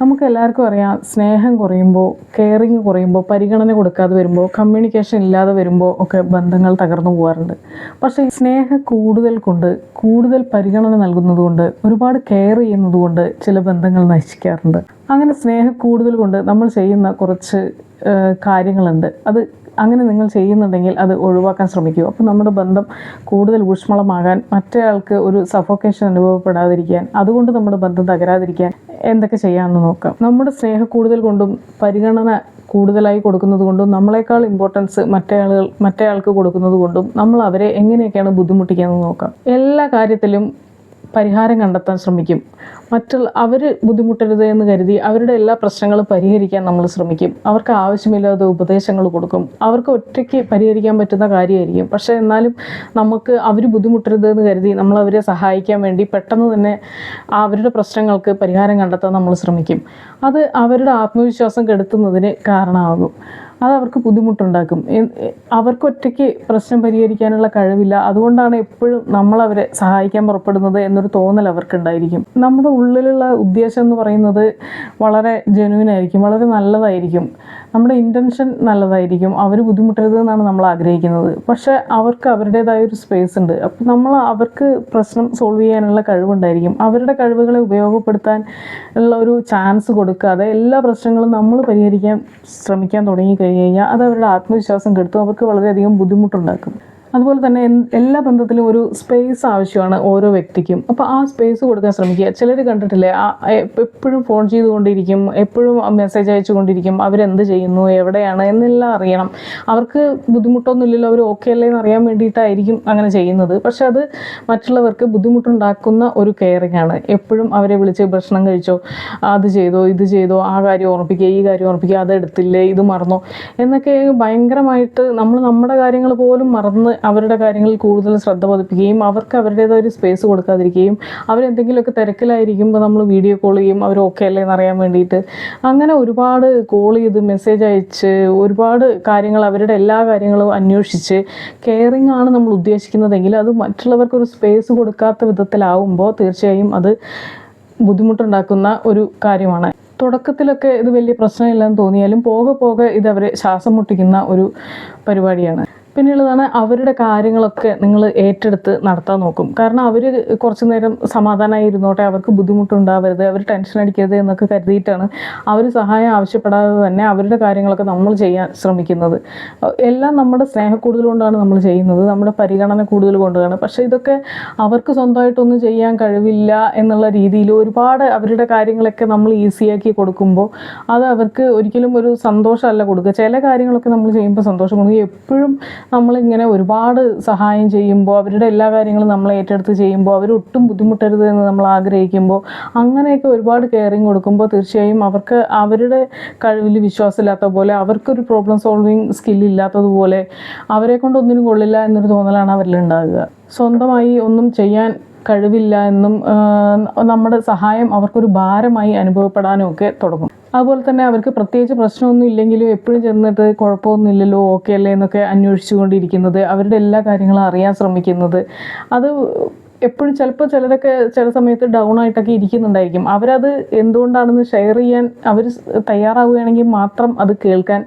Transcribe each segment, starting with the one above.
നമുക്ക് എല്ലാവർക്കും അറിയാം സ്നേഹം കുറയുമ്പോൾ കെയറിങ് കുറയുമ്പോൾ പരിഗണന കൊടുക്കാതെ വരുമ്പോൾ കമ്മ്യൂണിക്കേഷൻ ഇല്ലാതെ വരുമ്പോൾ ഒക്കെ ബന്ധങ്ങൾ തകർന്നു പോകാറുണ്ട് പക്ഷേ സ്നേഹ കൂടുതൽ കൊണ്ട് കൂടുതൽ പരിഗണന നൽകുന്നതുകൊണ്ട് ഒരുപാട് കെയർ ചെയ്യുന്നതുകൊണ്ട് ചില ബന്ധങ്ങൾ നശിക്കാറുണ്ട്. അങ്ങനെ സ്നേഹ കൂടുതൽ കൊണ്ട് നമ്മൾ ചെയ്യുന്ന കുറച്ച് കാര്യങ്ങളുണ്ട്. അത് അങ്ങനെ നിങ്ങൾ ചെയ്യുന്നുണ്ടെങ്കിൽ അത് ഒഴിവാക്കാൻ ശ്രമിക്കൂ. അപ്പോൾ നമ്മുടെ ബന്ധം കൂടുതൽ ഊഷ്മളമാകാൻ മറ്റേയാൾക്ക് ഒരു സഫോക്കേഷൻ അനുഭവപ്പെടാതിരിക്കാൻ അതുകൊണ്ട് നമ്മുടെ ബന്ധം തകരാതിരിക്കാൻ എന്തൊക്കെ ചെയ്യാമെന്ന് നോക്കാം. നമ്മുടെ സ്നേഹം കൂടുതൽ കൊണ്ടും പരിഗണന കൂടുതലായി കൊടുക്കുന്നത് കൊണ്ടും നമ്മളെക്കാൾ ഇമ്പോർട്ടൻസ് മറ്റേ ആളുകൾ മറ്റേ കൊടുക്കുന്നത് കൊണ്ടും നമ്മൾ അവരെ എങ്ങനെയൊക്കെയാണ് ബുദ്ധിമുട്ടിക്കുന്നത് നോക്കാം. എല്ലാ കാര്യത്തിലും പരിഹാരം കണ്ടെത്താൻ ശ്രമിക്കും. മറ്റുള്ള അവർ ബുദ്ധിമുട്ടരുത് എന്ന് കരുതി അവരുടെ എല്ലാ പ്രശ്നങ്ങളും പരിഹരിക്കാൻ നമ്മൾ ശ്രമിക്കും. അവർക്ക് ആവശ്യമില്ലാത്ത ഉപദേശങ്ങൾ കൊടുക്കും. അവർക്ക് ഒറ്റയ്ക്ക് പരിഹരിക്കാൻ പറ്റുന്ന കാര്യമായിരിക്കും. പക്ഷേ എന്നാലും നമുക്ക് അവർ ബുദ്ധിമുട്ടരുത് എന്ന് കരുതി നമ്മൾ അവരെ സഹായിക്കാൻ വേണ്ടി പെട്ടെന്ന് തന്നെ അവരുടെ പ്രശ്നങ്ങൾക്ക് പരിഹാരം കണ്ടെത്താൻ നമ്മൾ ശ്രമിക്കും. അത് അവരുടെ ആത്മവിശ്വാസം കെടുത്തുന്നതിന് കാരണമാകും. അത് അവർക്ക് ബുദ്ധിമുട്ടുണ്ടാക്കും. അവർക്ക് ഒറ്റയ്ക്ക് പ്രശ്നം പരിഹരിക്കാനുള്ള കഴിവില്ല. അതുകൊണ്ടാണ് എപ്പോഴും നമ്മൾ അവരെ സഹായിക്കാൻ പുറപ്പെടുന്നത് എന്നൊരു തോന്നൽ അവർക്കുണ്ടായിരിക്കും. നമ്മുടെ ഉള്ളിലുള്ള ഉദ്ദേശം എന്ന് പറയുന്നത് വളരെ ജനുവിനായിരിക്കും വളരെ നല്ലതായിരിക്കും. നമ്മുടെ ഇന്റൻഷൻ നല്ലതായിരിക്കും. അവർ ബുദ്ധിമുട്ടരുത് എന്നാണ് നമ്മൾ ആഗ്രഹിക്കുന്നത്. പക്ഷേ അവർക്ക് അവരുടേതായ ഒരു സ്പേസ് ഉണ്ട്. അപ്പോൾ നമ്മൾ അവർക്ക് പ്രശ്നം സോൾവ് ചെയ്യാനുള്ള കഴിവുണ്ടായിരിക്കും. അവരുടെ കഴിവുകളെ ഉപയോഗപ്പെടുത്താൻ ഉള്ള ഒരു ചാൻസ് കൊടുക്കാതെ എല്ലാ പ്രശ്നങ്ങളും നമ്മൾ പരിഹരിക്കാൻ ശ്രമിക്കാൻ തുടങ്ങി കഴിഞ്ഞ് കഴിഞ്ഞാൽ അത് അവരുടെ ആത്മവിശ്വാസം കെടുത്തും. അവർക്ക് വളരെയധികം ബുദ്ധിമുട്ടുണ്ടാക്കും. അതുപോലെ തന്നെ എല്ലാ ബന്ധത്തിലും ഒരു സ്പേസ് ആവശ്യമാണ് ഓരോ വ്യക്തിക്കും. അപ്പോൾ ആ സ്പേസ് കൊടുക്കാൻ ശ്രമിക്കുക. ചിലർ കണ്ടിട്ടില്ലേ എപ്പോഴും ഫോൺ ചെയ്തുകൊണ്ടിരിക്കും എപ്പോഴും മെസ്സേജ് അയച്ചുകൊണ്ടിരിക്കും അവരെന്ത് ചെയ്യുന്നു എവിടെയാണ് എന്നെല്ലാം അറിയണം. അവർക്ക് ബുദ്ധിമുട്ടൊന്നുമില്ലല്ലോ അവർ ഓക്കെ അല്ലേ എന്ന് അറിയാൻ വേണ്ടിയിട്ടായിരിക്കും അങ്ങനെ ചെയ്യുന്നത്. പക്ഷെ അത് മറ്റുള്ളവർക്ക് ബുദ്ധിമുട്ടുണ്ടാക്കുന്ന ഒരു കെയറിങ് ആണ്. എപ്പോഴും അവരെ വിളിച്ച് ഭക്ഷണം കഴിച്ചോ അത് ചെയ്തോ ഇത് ചെയ്തോ ആ കാര്യം ഓർമ്മിപ്പിക്കുക ഈ കാര്യം ഓർമ്മിപ്പിക്കുക അത് എടുത്തില്ലേ ഇത് മറന്നോ എന്നൊക്കെ ഭയങ്കരമായിട്ട് നമ്മൾ നമ്മുടെ കാര്യങ്ങൾ പോലും മറന്ന് അവരുടെ കാര്യങ്ങളിൽ കൂടുതൽ ശ്രദ്ധ പതിപ്പിക്കുകയും അവർക്ക് അവരുടേതായ ഒരു സ്പേസ് കൊടുക്കാതിരിക്കുകയും അവരെന്തെങ്കിലുമൊക്കെ തിരക്കിലായിരിക്കുമ്പോൾ നമ്മൾ വീഡിയോ കോൾ ചെയ്യും അവർ ഓക്കെ അല്ലേ എന്നറിയാൻ വേണ്ടിയിട്ട്. അങ്ങനെ ഒരുപാട് കോൾ ചെയ്ത് മെസ്സേജ് അയച്ച് ഒരുപാട് കാര്യങ്ങൾ അവരുടെ എല്ലാ കാര്യങ്ങളും അന്വേഷിച്ച് കെയറിങ് ആണ് നമ്മൾ ഉദ്ദേശിക്കുന്നതെങ്കിൽ അത് മറ്റുള്ളവർക്ക് ഒരു സ്പേസ് കൊടുക്കാത്ത വിധത്തിലാവുമ്പോൾ തീർച്ചയായും അത് ബുദ്ധിമുട്ടുണ്ടാക്കുന്ന ഒരു കാര്യമാണ്. തുടക്കത്തിലൊക്കെ ഇത് വലിയ പ്രശ്നമില്ലെന്ന് തോന്നിയാലും പോകെ പോകെ ഇത് അവരെ ശ്വാസം മുട്ടിക്കുന്ന ഒരു പരിപാടിയാണ്. പിന്നെയുള്ളതാണ് അവരുടെ കാര്യങ്ങളൊക്കെ നിങ്ങൾ ഏറ്റെടുത്ത് നടത്താൻ നോക്കും. കാരണം അവർ കുറച്ച് നേരം സമാധാനമായി ഇരുന്നോട്ടെ അവർക്ക് ബുദ്ധിമുട്ടുണ്ടാവരുത് അവർ ടെൻഷൻ അടിക്കരുത് എന്നൊക്കെ കരുതിയിട്ടാണ് അവർ സഹായം ആവശ്യപ്പെടാതെ തന്നെ അവരുടെ കാര്യങ്ങളൊക്കെ നമ്മൾ ചെയ്യാൻ ശ്രമിക്കുന്നത്. എല്ലാം നമ്മുടെ സ്നേഹം കൂടുതൽ കൊണ്ടാണ് നമ്മൾ ചെയ്യുന്നത് നമ്മുടെ പരിഗണന കൂടുതൽ കൊണ്ടാണ്. പക്ഷേ ഇതൊക്കെ അവർക്ക് സ്വന്തമായിട്ടൊന്നും ചെയ്യാൻ കഴിവില്ല എന്നുള്ള രീതിയിൽ ഒരുപാട് അവരുടെ കാര്യങ്ങളൊക്കെ നമ്മൾ ഈസിയാക്കി കൊടുക്കുമ്പോൾ അത് അവർക്ക് ഒരിക്കലും ഒരു സന്തോഷമല്ല കൊടുക്കുക. ചില കാര്യങ്ങളൊക്കെ നമ്മൾ ചെയ്യുമ്പോൾ സന്തോഷം കൊടുക്കുക എപ്പോഴും നമ്മളിങ്ങനെ ഒരുപാട് സഹായം ചെയ്യുമ്പോൾ അവരുടെ എല്ലാ കാര്യങ്ങളും നമ്മൾ ഏറ്റെടുത്ത് ചെയ്യുമ്പോൾ അവർ ഒട്ടും ബുദ്ധിമുട്ടരുത് എന്ന് നമ്മൾ ആഗ്രഹിക്കുമ്പോൾ അങ്ങനെയൊക്കെ ഒരുപാട് കെയറിങ് കൊടുക്കുമ്പോൾ തീർച്ചയായും അവർക്ക് അവരുടെ കഴിവിൽ വിശ്വാസമില്ലാത്ത പോലെ അവർക്കൊരു പ്രോബ്ലം സോൾവിങ് സ്കില്ലില്ലാത്തതുപോലെ അവരെ കൊണ്ട് ഒന്നിനും കൊള്ളില്ല എന്നൊരു തോന്നലാണ് അവരിൽ ഉണ്ടാകുക സ്വന്തമായി ഒന്നും ചെയ്യാൻ കഴിവില്ല എന്നും നമ്മുടെ സഹായം അവർക്കൊരു ഭാരമായി അനുഭവപ്പെടാനും ഒക്കെ തുടങ്ങും. അതുപോലെ തന്നെ അവർക്ക് പ്രത്യേകിച്ച് പ്രശ്നമൊന്നും ഇല്ലെങ്കിലും എപ്പോഴും ചെന്നിട്ട് കുഴപ്പമൊന്നും ഇല്ലല്ലോ ഓക്കെ അല്ലേ എന്നൊക്കെ അന്വേഷിച്ചുകൊണ്ടിരിക്കുന്നത് അവരുടെ എല്ലാ കാര്യങ്ങളും അറിയാൻ ശ്രമിക്കുന്നത്. അത് എപ്പോഴും ചിലപ്പോൾ ചിലരൊക്കെ ചില സമയത്ത് ഡൗൺ ആയിട്ടൊക്കെ ഇരിക്കുന്നുണ്ടായിരിക്കും. അവരത് എന്തുകൊണ്ടാണെന്ന് ഷെയർ ചെയ്യാൻ അവർ തയ്യാറാവുകയാണെങ്കിൽ മാത്രം അത് കേൾക്കാൻ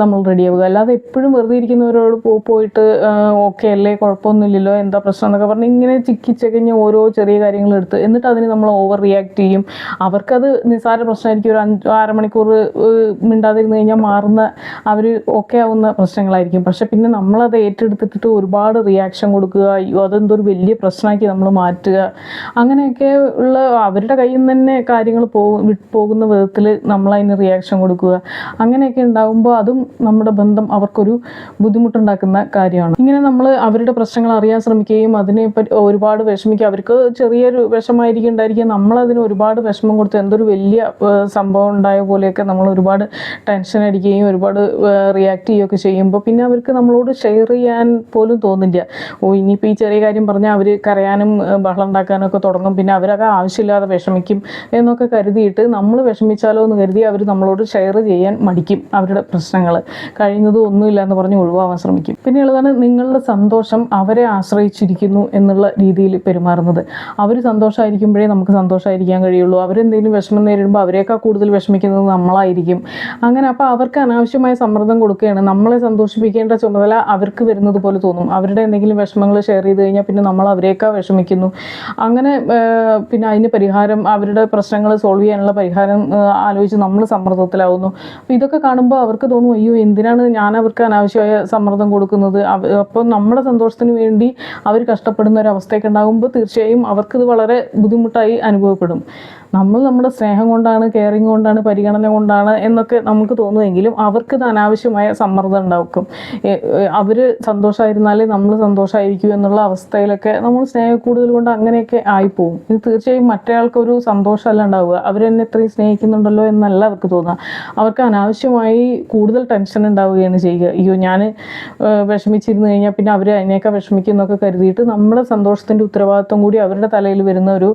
നമ്മൾ റെഡിയാവുക അല്ലാതെ എപ്പോഴും വെറുതെ ഇരിക്കുന്നവരോട് പോയിട്ട് ഓക്കെ അല്ലേ കുഴപ്പമൊന്നുമില്ലല്ലോ എന്താ പ്രശ്നം എന്നൊക്കെ പറഞ്ഞ് ഇങ്ങനെ ചിക്കിച്ചകഞ്ഞ് ഓരോ ചെറിയ കാര്യങ്ങൾ എടുത്ത് എന്നിട്ട് അതിന് നമ്മൾ ഓവർ റിയാക്ട് ചെയ്യും. അവർക്കത് നിസ്സാര പ്രശ്നമായിരിക്കും. ഒരു അഞ്ച് അരമണിക്കൂർ മിണ്ടാതിരുന്ന് കഴിഞ്ഞാൽ മാറുന്ന അവർ ഓക്കെ ആവുന്ന പ്രശ്നങ്ങളായിരിക്കും. പക്ഷെ പിന്നെ നമ്മളത് ഏറ്റെടുത്തിട്ട് ഒരുപാട് റിയാക്ഷൻ കൊടുക്കുക അയ്യോ അതെന്തോ ഒരു വലിയ പ്രശ്നമാക്കി നമ്മൾ മാറ്റുക. അങ്ങനെയൊക്കെ ഉള്ള അവരുടെ കയ്യിൽ നിന്ന് തന്നെ കാര്യങ്ങൾ പോകും പോകുന്ന വിധത്തിൽ നമ്മളതിന് റിയാക്ഷൻ കൊടുക്കുക. അങ്ങനെയൊക്കെ ഉണ്ടാകുമ്പോൾ അതും നമ്മുടെ ബന്ധം അവർക്കൊരു ബുദ്ധിമുട്ടുണ്ടാക്കുന്ന കാര്യമാണ്. ഇങ്ങനെ നമ്മൾ അവരുടെ പ്രശ്നങ്ങൾ അറിയാൻ ശ്രമിക്കുകയും അതിനെ ഒരുപാട് വിഷമിക്കുക. അവർക്ക് ചെറിയൊരു വിഷമായിരിക്കും ഉണ്ടായിരിക്കുക. നമ്മളതിന് ഒരുപാട് വിഷമം കൊടുത്ത് എന്തൊരു വലിയ സംഭവം ഉണ്ടായ പോലെയൊക്കെ നമ്മൾ ഒരുപാട് ടെൻഷൻ അടിക്കുകയും ഒരുപാട് റിയാക്ട് ചെയ്യുകയൊക്കെ ചെയ്യുമ്പോൾ പിന്നെ അവർക്ക് നമ്മളോട് ഷെയർ ചെയ്യാൻ പോലും തോന്നില്ല. ഓ ഇനിയിപ്പോൾ ഈ ചെറിയ കാര്യം പറഞ്ഞാൽ അവർ കരയാനും ബഹളം ഉണ്ടാക്കാനും ഒക്കെ തുടങ്ങും. പിന്നെ അവരൊക്കെ ആവശ്യമില്ലാതെ വിഷമിക്കും എന്നൊക്കെ കരുതിയിട്ട് നമ്മൾ വിഷമിച്ചാലോ എന്ന് കരുതി അവർ നമ്മളോട് ഷെയർ ചെയ്യാൻ മടിക്കും അവരുടെ പ്രശ്നങ്ങൾ കഴിയുന്നതും ഒന്നുമില്ല എന്ന് പറഞ്ഞ് ഒഴിവാവാൻ ശ്രമിക്കും. പിന്നെയുള്ളതാണ് നിങ്ങളുടെ സന്തോഷം അവരെ ആശ്രയിച്ചിരിക്കുന്നു എന്നുള്ള രീതിയിൽ പെരുമാറുന്നത്. അവർ സന്തോഷമായിരിക്കുമ്പോഴേ നമുക്ക് സന്തോഷമായിരിക്കാൻ കഴിയുള്ളൂ. അവരെന്തെങ്കിലും വിഷമം നേരിടുമ്പോൾ അവരെക്കാൾ കൂടുതൽ വിഷമിക്കുന്നത് നമ്മളായിരിക്കും. അങ്ങനെ അപ്പോൾ അവർക്ക് അനാവശ്യമായ സമ്മർദ്ദം കൊടുക്കുകയാണ്. നമ്മളെ സന്തോഷിപ്പിക്കേണ്ട ചുമതല അവർക്ക് വരുന്നത് പോലെ തോന്നും. അവരുടെ എന്തെങ്കിലും വിഷമങ്ങൾ ഷെയർ ചെയ്ത് കഴിഞ്ഞാൽ പിന്നെ നമ്മൾ അവരെക്കാൾ വിഷമിക്കുന്നു. അങ്ങനെ പിന്നെ അതിന് പരിഹാരം അവരുടെ പ്രശ്നങ്ങൾ സോൾവ് ചെയ്യാനുള്ള പരിഹാരം ആലോചിച്ച് നമ്മൾ സമ്മർദ്ദത്തിലാവുന്നു. അപ്പോൾ ഇതൊക്കെ കാണുമ്പോൾ അവർക്ക് തോന്നും അയ്യോ എന്തിനാണ് ഞാൻ അവർക്ക് അനാവശ്യമായ സമ്മർദ്ദം കൊടുക്കുന്നത്? അപ്പം അപ്പോൾ നമ്മുടെ സന്തോഷത്തിന് വേണ്ടി അവർ കഷ്ടപ്പെടുന്ന ഒരു അവസ്ഥയൊക്കെ ഉണ്ടാകുമ്പോൾ തീർച്ചയായും അവർക്കിത് വളരെ ബുദ്ധിമുട്ടായി അനുഭവപ്പെടും. നമ്മൾ നമ്മുടെ സ്നേഹം കൊണ്ടാണ് കെയറിങ് കൊണ്ടാണ് പരിഗണന കൊണ്ടാണ് എന്നൊക്കെ നമുക്ക് തോന്നുമെങ്കിലും അവർക്കിത് അനാവശ്യമായ സമ്മർദ്ദം ഉണ്ടാക്കും. അവർ സന്തോഷമായിരുന്നാലേ നമ്മൾ സന്തോഷമായിരിക്കൂ എന്നുള്ള അവസ്ഥയിലൊക്കെ നമ്മൾ സ്നേഹം കൂടുതൽ കൊണ്ട് അങ്ങനെയൊക്കെ ആയിപ്പോവും. ഇത് തീർച്ചയായും മറ്റേയാൾക്കൊരു സന്തോഷമല്ല ഉണ്ടാവുക. അവരെന്നെ ഇത്രയും സ്നേഹിക്കുന്നുണ്ടല്ലോ എന്നല്ല അവർക്ക് തോന്നുക. അവർക്ക് അനാവശ്യമായി കൂടുതൽ ടെൻഷൻ ഉണ്ടാവുകയാണ് ചെയ്യുക. അയ്യോ ഞാൻ വിഷമിച്ചിരുന്നു കഴിഞ്ഞാൽ പിന്നെ അവർ അതിനേക്കാൾ വിഷമിക്കുന്നൊക്കെ കരുതിയിട്ട് നമ്മുടെ സന്തോഷത്തിന്റെ ഉത്തരവാദിത്വം കൂടി അവരുടെ തലയിൽ വരുന്ന ഒരു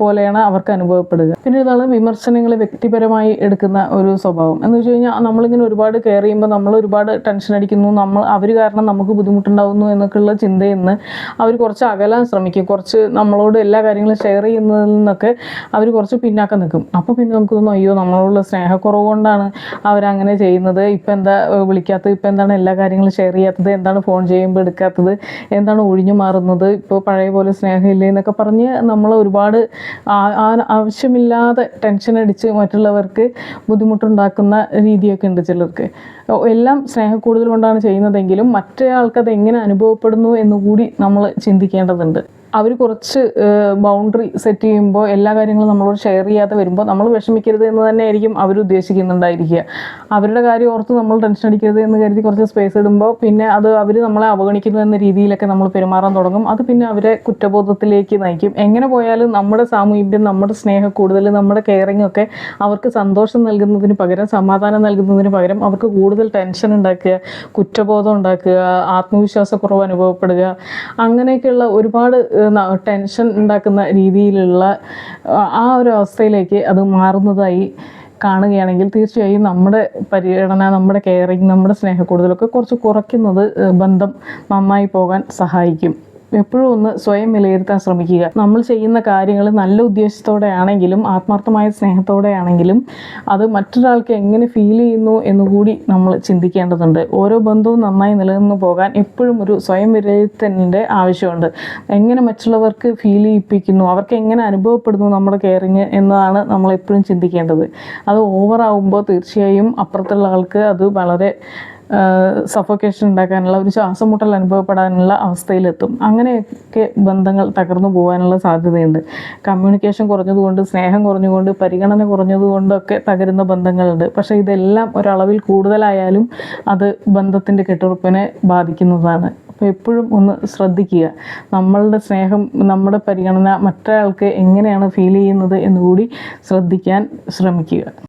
പോലെയാണ് അവർക്ക് അനുഭവപ്പെടുക. പിന്നെ ഇതാണ് വിമർശനങ്ങൾ വ്യക്തിപരമായി എടുക്കുന്ന ഒരു സ്വഭാവം. എന്ന് വെച്ച് കഴിഞ്ഞാൽ നമ്മളിങ്ങനെ ഒരുപാട് കെയർ ചെയ്യുമ്പോൾ നമ്മൾ ഒരുപാട് ടെൻഷൻ അടിക്കുന്നു. നമ്മൾ അവർ കാരണം നമുക്ക് ബുദ്ധിമുട്ടുണ്ടാവുന്നു എന്നൊക്കെയുള്ള ചിന്തയിൽ നിന്ന് അവർ കുറച്ച് അകലാൻ ശ്രമിക്കും. കുറച്ച് നമ്മളോട് എല്ലാ കാര്യങ്ങളും ഷെയർ ചെയ്യുന്നതിൽ നിന്നൊക്കെ അവർ കുറച്ച് പിന്നാക്കം നിൽക്കും. അപ്പോൾ പിന്നെ നമുക്ക് തോന്നും അയ്യോ നമ്മളോടുള്ള സ്നേഹക്കുറവ് കൊണ്ടാണ് അവരങ്ങനെ ചെയ്യുന്നത്. ഇപ്പം എന്താ വിളിക്കാത്തത്? ഇപ്പം എന്താണ് എല്ലാ കാര്യങ്ങളും ഷെയർ ചെയ്യാത്തത്? എന്താണ് ഫോൺ ചെയ്യുമ്പോൾ എടുക്കാത്തത്? എന്താണ് ഒഴിഞ്ഞു മാറുന്നത്? ഇപ്പോൾ പഴയ പോലെ സ്നേഹമില്ലേ? എന്നൊക്കെ പറഞ്ഞ് നമ്മൾ ഒരുപാട് ആവശ്യമില്ലാതെ ടെൻഷൻ അടിച്ച് മറ്റുള്ളവർക്ക് ബുദ്ധിമുട്ടുണ്ടാക്കുന്ന രീതിയൊക്കെ ഉണ്ട് ചിലർക്ക്. എല്ലാം സ്നേഹക്കൂടുതൽ കൊണ്ടാണ് ചെയ്യുന്നതെങ്കിലും മറ്റേ ആൾക്കത് എങ്ങനെ അനുഭവപ്പെടുന്നു എന്നുകൂടി നമ്മൾ ചിന്തിക്കേണ്ടതുണ്ട്. അവർ കുറച്ച് ബൗണ്ടറി സെറ്റ് ചെയ്യുമ്പോൾ എല്ലാ കാര്യങ്ങളും നമ്മളോട് ഷെയർ ചെയ്യാതെ വരുമ്പോൾ നമ്മൾ വിഷമിക്കരുത് എന്ന് തന്നെ ആയിരിക്കും അവർ ഉദ്ദേശിക്കുന്നുണ്ടായിരിക്കുക. അവരുടെ കാര്യം ഓർത്ത് നമ്മൾ ടെൻഷൻ അടിക്കരുത് എന്ന് കരുതി കുറച്ച് സ്പേസ് ഇടുമ്പോൾ പിന്നെ അത് അവർ നമ്മളെ അവഗണിക്കുന്നു എന്ന രീതിയിലൊക്കെ നമ്മൾ പെരുമാറാൻ തുടങ്ങും. അത് പിന്നെ അവരെ കുറ്റബോധത്തിലേക്ക് നയിക്കും. എങ്ങനെ പോയാലും നമ്മുടെ സാമീപ്യം നമ്മുടെ സ്നേഹം കൂടുതൽ നമ്മുടെ കെയറിങ് ഒക്കെ അവർക്ക് സന്തോഷം നൽകുന്നതിന് പകരം സമാധാനം നൽകുന്നതിന് പകരം അവർക്ക് കൂടുതൽ ടെൻഷൻ ഉണ്ടാക്കുക കുറ്റബോധം ഉണ്ടാക്കുക ആത്മവിശ്വാസക്കുറവ് അനുഭവപ്പെടുക അങ്ങനെയൊക്കെയുള്ള ഒരുപാട് ടെൻഷൻ ഉണ്ടാക്കുന്ന രീതിയിലുള്ള ആ, ഒരു അവസ്ഥയിലേക്ക് അത് മാറുന്നതായി കാണുകയാണെങ്കിൽ തീർച്ചയായും നമ്മുടെ പരിഗണന നമ്മുടെ കെയറിങ് നമ്മുടെ സ്നേഹക്കൂടുതലൊക്കെ കുറച്ച് കുറയ്ക്കുന്നത് ബന്ധം നന്നായി പോകാൻ സഹായിക്കും. എപ്പോഴും ഒന്ന് സ്വയം വിലയിരുത്താൻ ശ്രമിക്കുക. നമ്മൾ ചെയ്യുന്ന കാര്യങ്ങൾ നല്ല ഉദ്ദേശത്തോടെ ആണെങ്കിലും ആത്മാർത്ഥമായ സ്നേഹത്തോടെ ആണെങ്കിലും അത് മറ്റൊരാൾക്ക് എങ്ങനെ ഫീൽ ചെയ്യുന്നു എന്നുകൂടി നമ്മൾ ചിന്തിക്കേണ്ടതുണ്ട്. ഓരോ ബന്ധവും നന്നായി നിലനിന്ന് പോകാൻ എപ്പോഴും ഒരു സ്വയം വിലയിരുത്തലിന്റെ ആവശ്യമുണ്ട്. എങ്ങനെ മറ്റുള്ളവർക്ക് ഫീൽ ചെയ്യിപ്പിക്കുന്നു അവർക്ക് എങ്ങനെ അനുഭവപ്പെടുന്നു നമ്മുടെ കെയറിങ് എന്നതാണ് നമ്മൾ എപ്പോഴും ചിന്തിക്കേണ്ടത്. അത് ഓവറാകുമ്പോൾ തീർച്ചയായും അപ്പുറത്തുള്ള ആൾക്ക് അത് വളരെ സഫോക്കേഷൻ ഉണ്ടാക്കാനുള്ള ഒരു ശ്വാസം മുട്ടൽ അനുഭവപ്പെടാനുള്ള അവസ്ഥയിലെത്തും. അങ്ങനെയൊക്കെ ബന്ധങ്ങൾ തകർന്നു പോകാനുള്ള സാധ്യതയുണ്ട്. കമ്മ്യൂണിക്കേഷൻ കുറഞ്ഞതുകൊണ്ട് സ്നേഹം കുറഞ്ഞുകൊണ്ട് പരിഗണന കുറഞ്ഞതുകൊണ്ടൊക്കെ തകരുന്ന ബന്ധങ്ങളുണ്ട്. പക്ഷേ ഇതെല്ലാം ഒരളവിൽ കൂടുതലായാലും അത് ബന്ധത്തിന്റെ കെട്ടുറപ്പിനെ ബാധിക്കുന്നതാണ്. അപ്പോൾ എപ്പോഴും ഒന്ന് ശ്രദ്ധിക്കുക. നമ്മളുടെ സ്നേഹം നമ്മുടെ പരിഗണന മറ്റൊരാൾക്ക് എങ്ങനെയാണ് ഫീൽ ചെയ്യുന്നത് എന്നുകൂടി ശ്രദ്ധിക്കാൻ ശ്രമിക്കുക.